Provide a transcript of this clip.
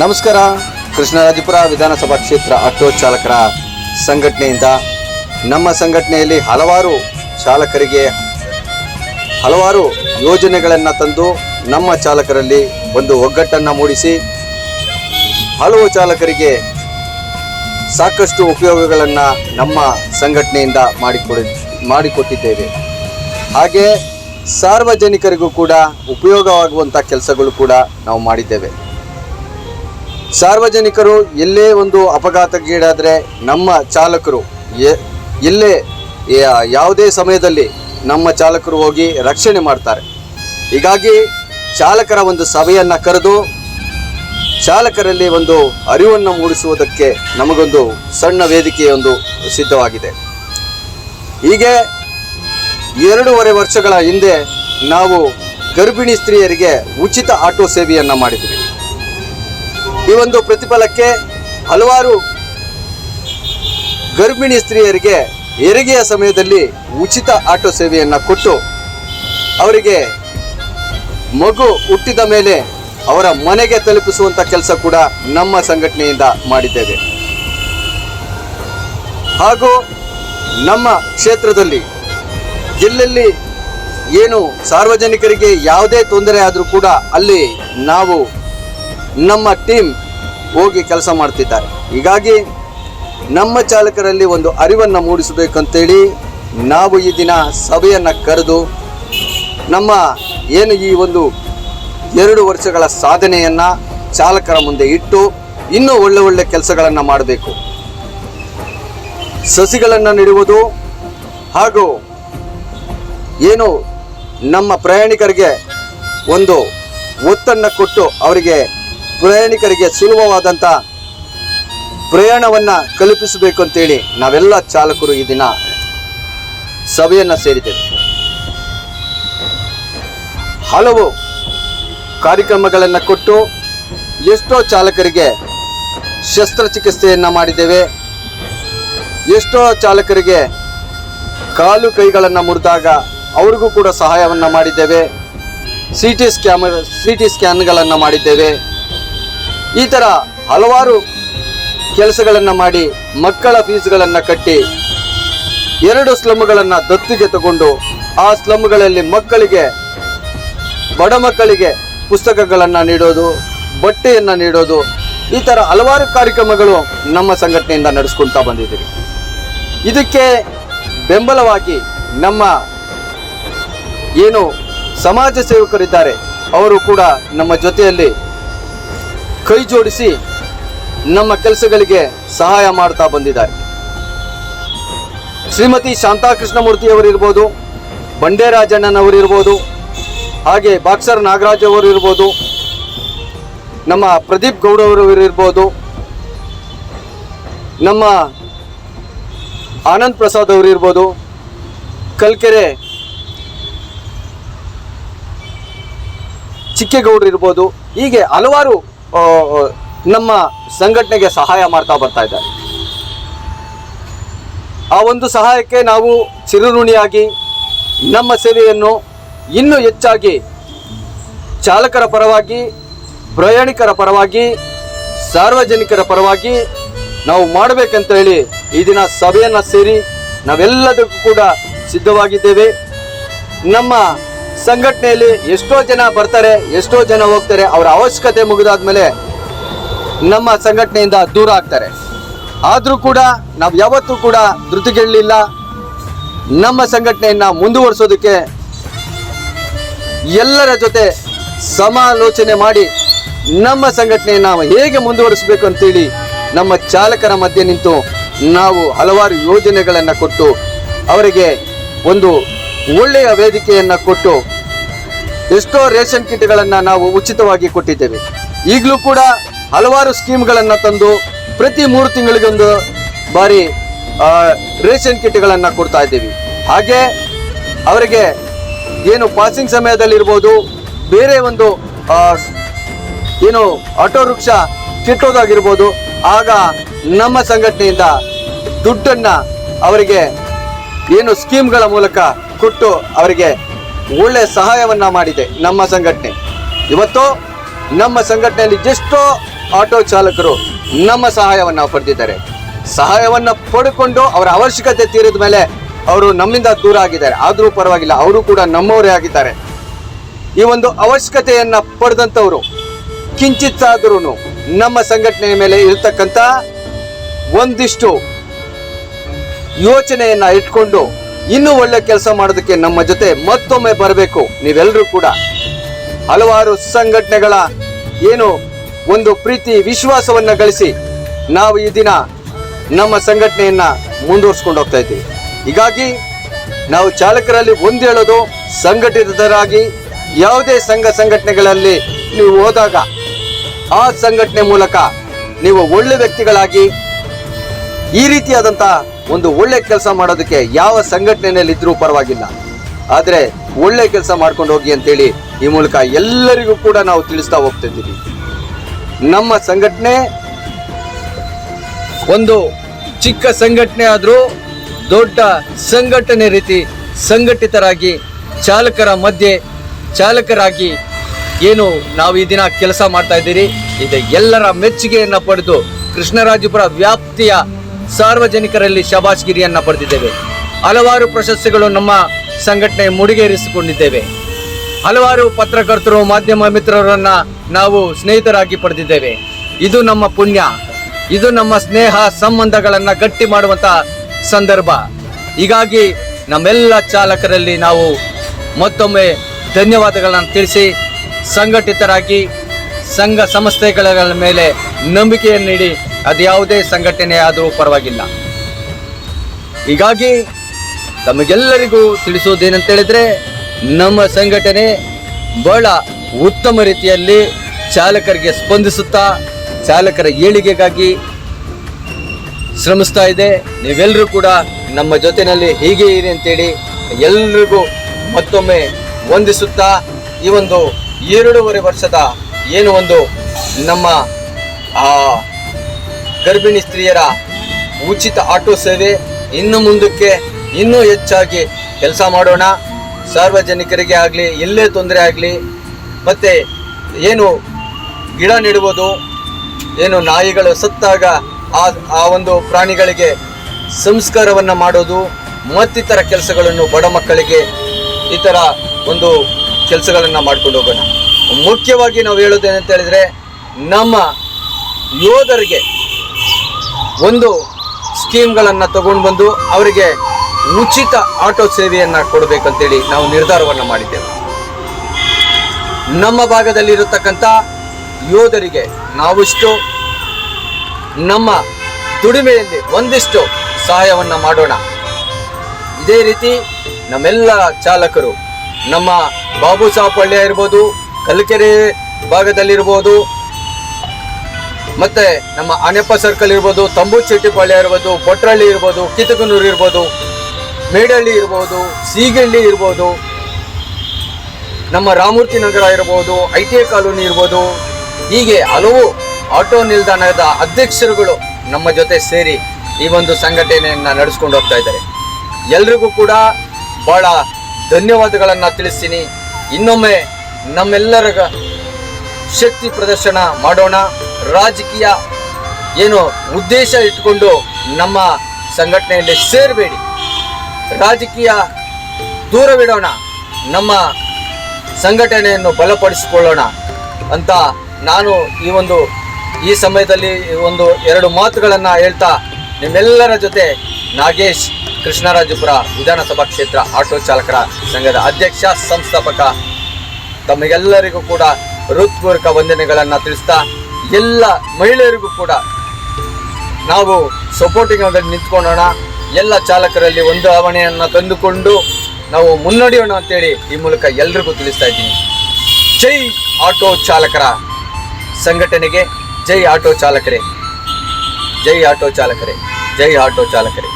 ನಮಸ್ಕಾರ. ಕೃಷ್ಣರಾಜಪುರ ವಿಧಾನಸಭಾ ಕ್ಷೇತ್ರ ಆಟೋ ಚಾಲಕರ ಸಂಘಟನೆಯಿಂದ ನಮ್ಮ ಸಂಘಟನೆಯಲ್ಲಿ ಹಲವಾರು ಚಾಲಕರಿಗೆ ಹಲವಾರು ಯೋಜನೆಗಳನ್ನು ತಂದು ನಮ್ಮ ಚಾಲಕರಲ್ಲಿ ಒಂದು ಒಗ್ಗಟ್ಟನ್ನು ಮೂಡಿಸಿ ಹಲವು ಚಾಲಕರಿಗೆ ಸಾಕಷ್ಟು ಉಪಯೋಗಗಳನ್ನು ನಮ್ಮ ಸಂಘಟನೆಯಿಂದ ಮಾಡಿಕೊಡಿ, ಮಾಡಿಕೊಟ್ಟಿದ್ದೇವೆ. ಹಾಗೆ ಸಾರ್ವಜನಿಕರಿಗೂ ಕೂಡ ಉಪಯೋಗವಾಗುವಂಥ ಕೆಲಸಗಳು ಕೂಡ ನಾವು ಮಾಡಿದ್ದೇವೆ. ಸಾರ್ವಜನಿಕರು ಎಲ್ಲೇ ಒಂದು ಅಪಘಾತಕ್ಕೀಡಾದರೆ ನಮ್ಮ ಚಾಲಕರು ಎಲ್ಲೇ ಯಾವುದೇ ಸಮಯದಲ್ಲಿ ನಮ್ಮ ಚಾಲಕರು ಹೋಗಿ ರಕ್ಷಣೆ ಮಾಡ್ತಾರೆ. ಹೀಗಾಗಿ ಚಾಲಕರ ಒಂದು ಸಭೆಯನ್ನು ಕರೆದು ಚಾಲಕರಲ್ಲಿ ಒಂದು ಅರಿವನ್ನು ಮೂಡಿಸುವುದಕ್ಕೆ ನಮಗೊಂದು ಸಣ್ಣ ವೇದಿಕೆಯೊಂದು ಸಿದ್ಧವಾಗಿದೆ. ಹೀಗೆ ಎರಡೂವರೆ ವರ್ಷಗಳ ಹಿಂದೆ ನಾವು ಗರ್ಭಿಣಿ ಸ್ತ್ರೀಯರಿಗೆ ಉಚಿತ ಆಟೋ ಸೇವೆಯನ್ನು ಮಾಡಿದ್ವಿ. ಈ ಒಂದು ಪ್ರತಿಫಲಕ್ಕೆ ಹಲವಾರು ಗರ್ಭಿಣಿ ಸ್ತ್ರೀಯರಿಗೆ ಹೆರಿಗೆಯ ಸಮಯದಲ್ಲಿ ಉಚಿತ ಆಟೋ ಸೇವೆಯನ್ನು ಕೊಟ್ಟು ಅವರಿಗೆ ಮಗು ಹುಟ್ಟಿದ ಮೇಲೆ ಅವರ ಮನೆಗೆ ತಲುಪಿಸುವಂಥ ಕೆಲಸ ಕೂಡ ನಮ್ಮ ಸಂಘಟನೆಯಿಂದ ಮಾಡಿದ್ದೇವೆ. ಹಾಗೂ ನಮ್ಮ ಕ್ಷೇತ್ರದಲ್ಲಿ ಎಲ್ಲೆಲ್ಲಿ ಏನು ಸಾರ್ವಜನಿಕರಿಗೆ ಯಾವುದೇ ತೊಂದರೆ ಆದರೂ ಕೂಡ ಅಲ್ಲಿ ನಾವು ನಮ್ಮ ಟೀಮ್ ಹೋಗಿ ಕೆಲಸ ಮಾಡ್ತಿದ್ದಾರೆ. ಹೀಗಾಗಿ ನಮ್ಮ ಚಾಲಕರಲ್ಲಿ ಒಂದು ಅರಿವನ್ನು ಮೂಡಿಸಬೇಕಂತೇಳಿ ನಾವು ಈ ದಿನ ಸಭೆಯನ್ನು ಕರೆದು ನಮ್ಮ ಏನು ಈ ಒಂದು ಎರಡು ವರ್ಷಗಳ ಸಾಧನೆಯನ್ನು ಚಾಲಕರ ಮುಂದೆ ಇಟ್ಟು ಇನ್ನೂ ಒಳ್ಳೆ ಒಳ್ಳೆ ಕೆಲಸಗಳನ್ನು ಮಾಡಬೇಕು. ಸಸಿಗಳನ್ನು ನೆಡುವುದು ಹಾಗೂ ಏನು ನಮ್ಮ ಪ್ರಯಾಣಿಕರಿಗೆ ಒಂದು ಒತ್ತನ್ನು ಕೊಟ್ಟು ಅವರಿಗೆ ಪ್ರಯಾಣಿಕರಿಗೆ ಸುಲಭವಾದಂಥ ಪ್ರಯಾಣವನ್ನು ಕಲ್ಪಿಸಬೇಕು ಅಂತೇಳಿ ನಾವೆಲ್ಲ ಚಾಲಕರು ಈ ದಿನ ಸಭೆಯನ್ನು ಸೇರಿದ್ದೇವೆ. ಹಲವು ಕಾರ್ಯಕ್ರಮಗಳನ್ನು ಕೊಟ್ಟು ಎಷ್ಟೋ ಚಾಲಕರಿಗೆ ಶಸ್ತ್ರಚಿಕಿತ್ಸೆಯನ್ನು ಮಾಡಿದ್ದೇವೆ. ಎಷ್ಟೋ ಚಾಲಕರಿಗೆ ಕಾಲು ಕೈಗಳನ್ನು ಮುರಿದಾಗ ಅವ್ರಿಗೂ ಕೂಡ ಸಹಾಯವನ್ನು ಮಾಡಿದ್ದೇವೆ. C T scam C T ಸ್ಕ್ಯಾನ್ಗಳನ್ನು ಮಾಡಿದ್ದೇವೆ. ಈ ಥರ ಹಲವಾರು ಕೆಲಸಗಳನ್ನು ಮಾಡಿ ಮಕ್ಕಳ ಫೀಸ್ಗಳನ್ನು ಕಟ್ಟಿ ಎರಡು ಸ್ಲಮ್ಗಳನ್ನು ದತ್ತಿಗೆ ತಗೊಂಡು ಆ ಸ್ಲಮ್ಗಳಲ್ಲಿ ಮಕ್ಕಳಿಗೆ, ಬಡ ಮಕ್ಕಳಿಗೆ ಪುಸ್ತಕಗಳನ್ನು ನೀಡೋದು, ಬಟ್ಟೆಯನ್ನು ನೀಡೋದು, ಈ ಥರ ಹಲವಾರು ಕಾರ್ಯಕ್ರಮಗಳು ನಮ್ಮ ಸಂಘಟನೆಯಿಂದ ನಡೆಸ್ಕೊಳ್ತಾ ಬಂದಿದ್ದೀವಿ ಇದಕ್ಕೆ ಬೆಂಬಲವಾಗಿ ನಮ್ಮ ಏನು ಸಮಾಜ ಸೇವಕರಿದ್ದಾರೆ, ಅವರು ಕೂಡ ನಮ್ಮ ಜೊತೆಯಲ್ಲಿ ಕೈ ಜೋಡಿಸಿ ನಮ್ಮ ಕೆಲಸಗಳಿಗೆ ಸಹಾಯ ಮಾಡ್ತಾ ಬಂದಿದ್ದಾರೆ. ಶ್ರೀಮತಿ ಶಾಂತಾಕೃಷ್ಣಮೂರ್ತಿ ಇರ್ಬೋದು ಬಂಡೇರಾಜಣ್ಣನವರಿರ್ಬೋದು ಹಾಗೆ ಬಾಕ್ಸರ್ ನಾಗರಾಜ್ ಅವರು ಇರ್ಬೋದು, ನಮ್ಮ ಪ್ರದೀಪ್ ಗೌಡ ಅವರು ಇರ್ಬೋದು, ನಮ್ಮ ಆನಂದ್ ಪ್ರಸಾದ್ ಅವರು ಇರ್ಬೋದು, ಕಲ್ಕೆರೆ ಚಿಕ್ಕೇಗೌಡರು ಇರ್ಬೋದು, ಹೀಗೆ ಹಲವಾರು ನಮ್ಮ ಸಂಘಟನೆಗೆ ಸಹಾಯ ಮಾಡ್ತಾ ಬರ್ತಾ ಇದ್ದಾರೆ ಆ ಒಂದು ಸಹಾಯಕ್ಕೆ ನಾವು ಚಿರುಋಣಿಯಾಗಿ ನಮ್ಮ ಸೇವೆಯನ್ನು ಇನ್ನೂ ಹೆಚ್ಚಾಗಿ ಚಾಲಕರ ಪರವಾಗಿ, ಪ್ರಯಾಣಿಕರ ಪರವಾಗಿ, ಸಾರ್ವಜನಿಕರ ಪರವಾಗಿ ನಾವು ಮಾಡಬೇಕಂತ ಹೇಳಿ ಈ ದಿನ ಸಭೆಯನ್ನು ಸೇರಿ ನಾವೆಲ್ಲದಕ್ಕೂ ಕೂಡ ಸಿದ್ಧವಾಗಿದ್ದೇವೆ. ನಮ್ಮ ಸಂಘಟನೆಯಲ್ಲಿ ಎಷ್ಟೋ ಜನ ಬರ್ತಾರೆ, ಎಷ್ಟೋ ಜನ ಹೋಗ್ತಾರೆ, ಅವರ ಅವಶ್ಯಕತೆ ಮುಗಿದಾದ್ಮೇಲೆ ನಮ್ಮ ಸಂಘಟನೆಯಿಂದ ದೂರ ಆಗ್ತಾರೆ. ಆದರೂ ಕೂಡ ನಾವು ಯಾವತ್ತೂ ಕೂಡ ಧೃತಿಗೆಳಲಿಲ್ಲ. ನಮ್ಮ ಸಂಘಟನೆಯನ್ನು ಮುಂದುವರಿಸೋದಕ್ಕೆ ಎಲ್ಲರ ಜೊತೆ ಸಮಾಲೋಚನೆ ಮಾಡಿ ನಮ್ಮ ಸಂಘಟನೆಯನ್ನು ಹೇಗೆ ಮುಂದುವರಿಸಬೇಕು ಅಂತೇಳಿ ನಮ್ಮ ಚಾಲಕರ ಮಧ್ಯೆ ನಿಂತು ನಾವು ಹಲವಾರು ಯೋಜನೆಗಳನ್ನು ಕೊಟ್ಟು ಅವರಿಗೆ ಒಂದು ಒಳ್ಳೆಯ ವೇದಿಕೆಯನ್ನು ಕೊಟ್ಟು ಎಷ್ಟೋ ರೇಷನ್ ಕಿಟ್ಗಳನ್ನು ನಾವು ಉಚಿತವಾಗಿ ಕೊಟ್ಟಿದ್ದೇವೆ. ಈಗಲೂ ಕೂಡ ಹಲವಾರು ಸ್ಕೀಮ್ಗಳನ್ನು ತಂದು ಪ್ರತಿ ಮೂರು ತಿಂಗಳಿಗೊಂದು ಬಾರಿ ರೇಷನ್ ಕಿಟ್ಗಳನ್ನು ಕೊಡ್ತಾ ಇದ್ದೀವಿ. ಹಾಗೆ ಅವರಿಗೆ ಏನು ಪಾಸಿಂಗ್ ಸಮಯದಲ್ಲಿರ್ಬೋದು, ಬೇರೆ ಒಂದು ಏನು ಆಟೋ ರಿಕ್ಷಾ ಕೆಟ್ಟೋದಾಗಿರ್ಬೋದು, ಆಗ ನಮ್ಮ ಸಂಘಟನೆಯಿಂದ ದುಡ್ಡನ್ನು ಅವರಿಗೆ ಏನು ಸ್ಕೀಮ್ಗಳ ಮೂಲಕ ಕೊಟ್ಟು ಅವರಿಗೆ ಒಳ್ಳೆ ಸಹಾಯವನ್ನ ಮಾಡಿದೆ ನಮ್ಮ ಸಂಘಟನೆ. ಇವತ್ತು ನಮ್ಮ ಸಂಘಟನೆಯಲ್ಲಿ ಎಷ್ಟೋ ಆಟೋ ಚಾಲಕರು ನಮ್ಮ ಸಹಾಯವನ್ನ ಪಡೆದಿದ್ದಾರೆ. ಸಹಾಯವನ್ನ ಪಡ್ಕೊಂಡು ಅವರ ಅವಶ್ಯಕತೆ ತೀರಿದ ಮೇಲೆ ಅವರು ನಮ್ಮಿಂದ ದೂರ ಆಗಿದ್ದಾರೆ. ಆದರೂ ಪರವಾಗಿಲ್ಲ, ಅವರು ಕೂಡ ನಮ್ಮವರೇ ಆಗಿದ್ದಾರೆ. ಈ ಒಂದು ಅವಶ್ಯಕತೆಯನ್ನ ಪಡೆದಂತವರು ಕಿಂಚಿತ್ತಾದ್ರೂ ನಮ್ಮ ಸಂಘಟನೆಯ ಮೇಲೆ ಇರ್ತಕ್ಕಂಥ ಒಂದಿಷ್ಟು ಯೋಚನೆಯನ್ನ ಇಟ್ಕೊಂಡು ಇನ್ನೂ ಒಳ್ಳೆ ಕೆಲಸ ಮಾಡೋದಕ್ಕೆ ನಮ್ಮ ಜೊತೆ ಮತ್ತೊಮ್ಮೆ ಬರಬೇಕು. ನೀವೆಲ್ಲರೂ ಕೂಡ. ಹಲವಾರು ಸಂಘಟನೆಗಳ ಏನು ಒಂದು ಪ್ರೀತಿ, ವಿಶ್ವಾಸವನ್ನ ಗಳಿಸಿ ನಾವು ಈ ದಿನ ನಮ್ಮ ಸಂಘಟನೆಯನ್ನ ಮುಂದುವರ್ಸ್ಕೊಂಡು ಹೋಗ್ತಾ ಇದ್ದೀವಿ. ಹೀಗಾಗಿ ನಾವು ಚಾಲಕರಲ್ಲಿ ಒಂದು ಹೇಳೋದು, ಸಂಘಟಿತರಾಗಿ ಯಾವುದೇ ಸಂಘ ಸಂಘಟನೆಗಳಲ್ಲಿ ನೀವು ಹೋದಾಗ ಆ ಸಂಘಟನೆ ಮೂಲಕ ನೀವು ಒಳ್ಳೆ ವ್ಯಕ್ತಿಗಳಾಗಿ ಈ ರೀತಿಯಾದಂಥ ಒಂದು ಒಳ್ಳೆ ಕೆಲಸ ಮಾಡೋದಕ್ಕೆ ಯಾವ ಸಂಘಟನೆಯಲ್ಲಿ ಇದ್ರೂ ಪರವಾಗಿಲ್ಲ. ಆದರೆ ಒಳ್ಳೆ ಕೆಲಸ ಮಾಡ್ಕೊಂಡು ಹೋಗಿ ಅಂತೇಳಿ ಈ ಮೂಲಕ ಎಲ್ಲರಿಗೂ ಕೂಡ ನಾವು ತಿಳಿಸ್ತಾ ಹೋಗ್ತಿದ್ದೀವಿ ನಮ್ಮ ಸಂಘಟನೆ ಒಂದು ಚಿಕ್ಕ ಸಂಘಟನೆ ಆದರೂ ದೊಡ್ಡ ಸಂಘಟನೆ ರೀತಿ ಸಂಘಟಿತರಾಗಿ ಚಾಲಕರ ಮಧ್ಯೆ ಚಾಲಕರಾಗಿ ಏನು ನಾವು ಈ ದಿನ ಕೆಲಸ ಮಾಡ್ತಾ ಇದ್ದೀರಿ. ಇದು ಎಲ್ಲರ ಮೆಚ್ಚುಗೆಯನ್ನು ಪಡೆದು ಕೃಷ್ಣರಾಜಪುರ ವ್ಯಾಪ್ತಿಯ ಸಾರ್ವಜನಿಕರಲ್ಲಿ ಶಬಾಷ್ಗಿರಿಯನ್ನು ಪಡೆದಿದ್ದೇವೆ. ಹಲವಾರು ಪ್ರಶಸ್ತಿಗಳು ನಮ್ಮ ಸಂಘಟನೆ ಮುಡಿಗೇರಿಸಿಕೊಂಡಿದ್ದೇವೆ. ಹಲವಾರು ಪತ್ರಕರ್ತರು, ಮಾಧ್ಯಮ ಮಿತ್ರರನ್ನ ನಾವು ಸ್ನೇಹಿತರಾಗಿ ಪಡೆದಿದ್ದೇವೆ. ಇದು ನಮ್ಮ ಪುಣ್ಯ. ಇದು ನಮ್ಮ ಸ್ನೇಹ ಸಂಬಂಧಗಳನ್ನು ಗಟ್ಟಿ ಮಾಡುವಂತ ಸಂದರ್ಭ. ಹೀಗಾಗಿ ನಮ್ಮೆಲ್ಲ ಚಾಲಕರಲ್ಲಿ ನಾವು ಮತ್ತೊಮ್ಮೆ ಧನ್ಯವಾದಗಳನ್ನು ತಿಳಿಸಿ, ಸಂಘಟಿತರಾಗಿ, ಸಂಘ ಸಂಸ್ಥೆಗಳ ಮೇಲೆ ನಂಬಿಕೆಯನ್ನು ನೀಡಿ ಅದು ಯಾವುದೇ ಸಂಘಟನೆ ಆದರೂ ಪರವಾಗಿಲ್ಲ. ಹೀಗಾಗಿ ತಮಗೆಲ್ಲರಿಗೂ ತಿಳಿಸುವುದೇನಂತ ಹೇಳಿದ್ರೆ, ನಮ್ಮ ಸಂಘಟನೆ ಬಹಳ ಉತ್ತಮ ರೀತಿಯಲ್ಲಿ ಚಾಲಕರಿಗೆ ಸ್ಪಂದಿಸುತ್ತಾ, ಚಾಲಕರ ಏಳಿಗೆಗಾಗಿ ಶ್ರಮಿಸ್ತಾ ಇದೆ. ನೀವೆಲ್ಲರೂ ಕೂಡ ನಮ್ಮ ಜೊತೆಯಲ್ಲಿ ಹೀಗೆ ಇರಿ ಅಂತೇಳಿ ಎಲ್ರಿಗೂ ಮತ್ತೊಮ್ಮೆ ವಂದಿಸುತ್ತಾ, ಈ ಒಂದು ಎರಡೂವರೆ ವರ್ಷದ ಏನು ಒಂದು ನಮ್ಮ ಆ ಗರ್ಭಿಣಿ ಸ್ತ್ರೀಯರ ಉಚಿತ ಆಟೋ ಸೇವೆ ಇನ್ನು ಮುಂದಕ್ಕೆ ಇನ್ನೂ ಹೆಚ್ಚಾಗಿ ಕೆಲಸ ಮಾಡೋಣ. ಸಾರ್ವಜನಿಕರಿಗೆ ಆಗಲಿ ಎಲ್ಲೇ ತೊಂದರೆ ಆಗಲಿ, ಮತ್ತು ಏನು ಗಿಡ ನೆಡುವುದು, ಏನು ನಾಯಿಗಳು ಸತ್ತಾಗ ಆ ಆ ಒಂದು ಪ್ರಾಣಿಗಳಿಗೆ ಸಂಸ್ಕಾರವನ್ನು ಮಾಡೋದು, ಮತ್ತಿತರ ಕೆಲಸಗಳನ್ನು ಬಡ ಮಕ್ಕಳಿಗೆ ಈ ಥರ ಒಂದು ಕೆಲಸಗಳನ್ನು ಮಾಡ್ಕೊಂಡು ಹೋಗೋಣ. ಮುಖ್ಯವಾಗಿ ನಾವು ಹೇಳೋದೇನಂತ ಹೇಳಿದರೆ, ನಮ್ಮ ಯೋಧರಿಗೆ ಒಂದು ಸ್ಕೀಮ್ಗಳನ್ನು ತಗೊಂಡು ಬಂದು ಅವರಿಗೆ ಉಚಿತ ಆಟೋ ಸೇವೆಯನ್ನು ಕೊಡಬೇಕಂತೇಳಿ ನಾವು ನಿರ್ಧಾರವನ್ನು ಮಾಡಿದ್ದೇವೆ. ನಮ್ಮ ಭಾಗದಲ್ಲಿರತಕ್ಕಂಥ ಯೋಧರಿಗೆ ನಾವಿಷ್ಟು ನಮ್ಮ ದುಡಿಮೆಯಲ್ಲಿ ಒಂದಿಷ್ಟು ಸಹಾಯವನ್ನು ಮಾಡೋಣ. ಇದೇ ರೀತಿ ನಮ್ಮೆಲ್ಲ ಚಾಲಕರು, ನಮ್ಮ ಬಾಬು ಸಾಪಳ್ಳಿ ಇರ್ಬೋದು, ಕಲ್ಕೆರೆ ಭಾಗದಲ್ಲಿರ್ಬೋದು ಮತ್ತೆ ನಮ್ಮ ಆನೆಪ್ಪ ಸರ್ಕಲ್ ಇರ್ಬೋದು ತಂಬುಚೆಟ್ಟಿಪಾಳ್ಯ ಇರ್ಬೋದು ಬೊಟ್ರಳ್ಳಿ ಇರ್ಬೋದು, ಕಿತಕನೂರು ಇರ್ಬೋದು, ಮೇಡಳ್ಳಿ ಇರ್ಬೋದು, ಸೀಗಳ್ಳಿ ಇರ್ಬೋದು, ನಮ್ಮ ರಾಮೂರ್ತಿ ನಗರ ಇರ್ಬೋದು, ಐ ಟಿ ಐ ಕಾಲೋನಿ ಇರ್ಬೋದು, ಹೀಗೆ ಹಲವು ಆಟೋ ನಿಲ್ದಾಣದ ಅಧ್ಯಕ್ಷರುಗಳು ನಮ್ಮ ಜೊತೆ ಸೇರಿ ಈ ಒಂದು ಸಂಘಟನೆಯನ್ನು ನಡೆಸ್ಕೊಂಡು ಹೋಗ್ತಾ ಇದ್ದಾರೆ. ಎಲ್ರಿಗೂ ಕೂಡ ಬಹಳ ಧನ್ಯವಾದಗಳನ್ನು ತಿಳಿಸ್ತೀನಿ. ಇನ್ನೊಮ್ಮೆ ನಮ್ಮೆಲ್ಲರ ಶಕ್ತಿ ಪ್ರದರ್ಶನ ಮಾಡೋಣ. ರಾಜಕೀಯ ಏನು ಉದ್ದೇಶ ಇಟ್ಕೊಂಡು ನಮ್ಮ ಸಂಘಟನೆಯಲ್ಲಿ ಸೇರಬೇಡಿ. ರಾಜಕೀಯ ದೂರವಿಡೋಣ ನಮ್ಮ ಸಂಘಟನೆಯನ್ನು ಬಲಪಡಿಸಿಕೊಳ್ಳೋಣ ಅಂತ ನಾನು ಈ ಒಂದು, ಈ ಸಮಯದಲ್ಲಿ ಒಂದು ಎರಡು ಮಾತುಗಳನ್ನು ಹೇಳ್ತಾ ನಿಮ್ಮೆಲ್ಲರ ಜೊತೆ ನಾಗೇಶ್ ಕೃಷ್ಣರಾಜಪುರ ವಿಧಾನಸಭಾ ಕ್ಷೇತ್ರ ಆಟೋ ಚಾಲಕರ ಸಂಘದ ಅಧ್ಯಕ್ಷ, ಸಂಸ್ಥಾಪಕ ತಮಗೆಲ್ಲರಿಗೂ ಕೂಡ ಹೃತ್ಪೂರ್ವಕ ವಂದನೆಗಳನ್ನು ತಿಳಿಸ್ತಾ ಎಲ್ಲ ಮಹಿಳೆಯರಿಗೂ ಕೂಡ ನಾವು ಸಪೋರ್ಟಿಂಗ್ ಆಗಿ ನಿಂತ್ಕೊಳ್ಳೋಣ. ಎಲ್ಲ ಚಾಲಕರಲ್ಲಿ ಒಂದು ಆವಣೆಯನ್ನು ತಂದುಕೊಂಡು ನಾವು ಮುನ್ನಡೆಯೋಣ ಅಂತೇಳಿ ಈ ಮೂಲಕ ಎಲ್ರಿಗೂ ತಿಳಿಸ್ತಾ ಇದ್ದೀನಿ. ಜೈ ಆಟೋ ಚಾಲಕರ ಸಂಘಟನೆಗೆ, ಜೈ ಆಟೋ ಚಾಲಕರೇ, ಜೈ ಆಟೋ ಚಾಲಕರೇ, ಜೈ ಆಟೋ ಚಾಲಕರೇ.